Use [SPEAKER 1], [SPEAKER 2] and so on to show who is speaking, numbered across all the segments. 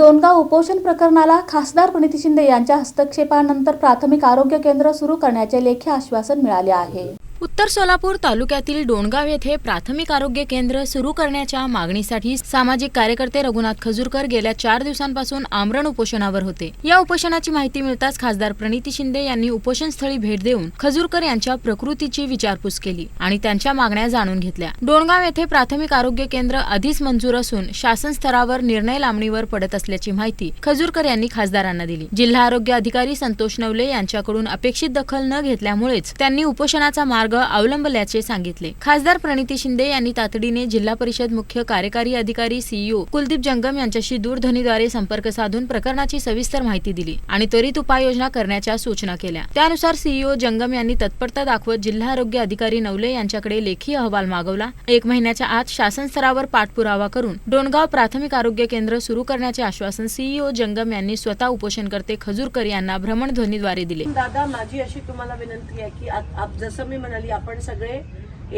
[SPEAKER 1] डोनगाव उपोषण प्रकरणाला खासदार प्रणिती शिंदे यांच्या हस्तक्षेपानंतर प्राथमिक आरोग्य केंद्र सुरू करण्याचे लेखी आश्वासन मिळाले आहे.
[SPEAKER 2] उत्तर सोलापूर तालुक्यातील डोणगाव येथे प्राथमिक आरोग्य केंद्र सुरू करण्याच्या मागणीसाठी सामाजिक कार्यकर्ते रघुनाथ खजूरकर गेल्या चार दिवसांपासून आमरण उपोषणावर होते. या उपोषणाची माहिती मिळताच खासदार प्रणिती शिंदे यांनी उपोषणस्थळी भेट देऊन खजूरकर यांच्या प्रकृतीची विचारपूस केली आणि त्यांच्या मागण्या जाणून घेतल्या. डोणगाव येथे प्राथमिक आरोग्य केंद्र आधीच मंजूर असून शासन स्तरावर निर्णय लांबणीवर पडत असल्याची माहिती खजूरकर यांनी खासदारांना दिली. जिल्हा आरोग्य अधिकारी संतोष नवले यांच्याकडून अपेक्षित दखल न घेतल्यामुळेच त्यांनी उपोषणाचा मार्ग अवलंबल्याचे सांगितले. खासदार प्रणिती शिंदे यांनी तातडीने जिल्हा परिषद मुख्य कार्यकारी अधिकारी सीईओ कुलदीप जंगम यांच्याशी दूरध्वनीद्वारे संपर्क साधून प्रकरणाची सविस्तर माहिती दिली आणि त्वरित उपाययोजना करण्याच्या सूचना केल्या. त्यानुसार सीईओ जंगम यांनी तत्परता दाखवत जिल्हा आरोग्य अधिकारी नवले यांच्याकडे लेखी अहवाल मागवला. एक महिन्याच्या आत शासन स्तरावर पाठपुरावा करून डोणगाव प्राथमिक आरोग्य केंद्र सुरू करण्याचे आश्वासन सीईओ जंगम यांनी स्वतः उपोषणकर्ते खजूरकर यांना भ्रमणध्वनीद्वारे दिले.
[SPEAKER 3] दादा माझी अशी तुम्हाला विनंती आहे की जसं मी म्हणाले आपण सगळे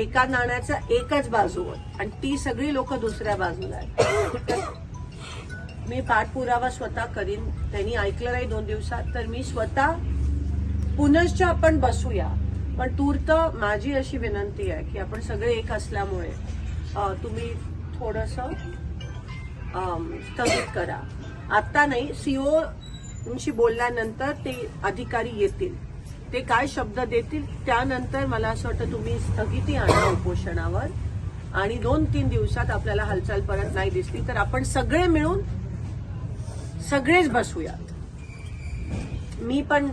[SPEAKER 3] एका नाण्याचा एकच बाजू आहोत आणि ती सगळी लोक दुसऱ्या बाजूला आहेत. मी पाठपुरावा स्वतः करीन. त्यांनी ऐकलं नाही दोन दिवसात तर मी स्वतः पुनश्च आपण बसूया. पण तूर्त माझी अशी विनंती आहे की आपण सगळे एक असल्यामुळे तुम्ही थोडस स्थगित करा. आता नाही सीओ शी बोलल्यानंतर ते अधिकारी येतील. ते काय शब्द देतील त्यानंतर मला असं वाटतं तुम्ही स्थगिती आणा उपोषणावर. आणि दोन तीन दिवसात आपल्याला हालचाल परत नाही दिसली तर आपण सगळे मिळून सगळेच बसूयात. मी पण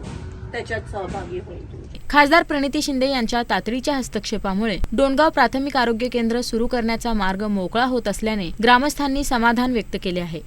[SPEAKER 3] त्याच्यात सहभागी होईल.
[SPEAKER 2] खासदार प्रणिती शिंदे यांच्या तातडीच्या हस्तक्षेपामुळे डोणगाव प्राथमिक आरोग्य केंद्र सुरू करण्याचा मार्ग मोकळा होत असल्याने ग्रामस्थांनी समाधान व्यक्त केले आहे.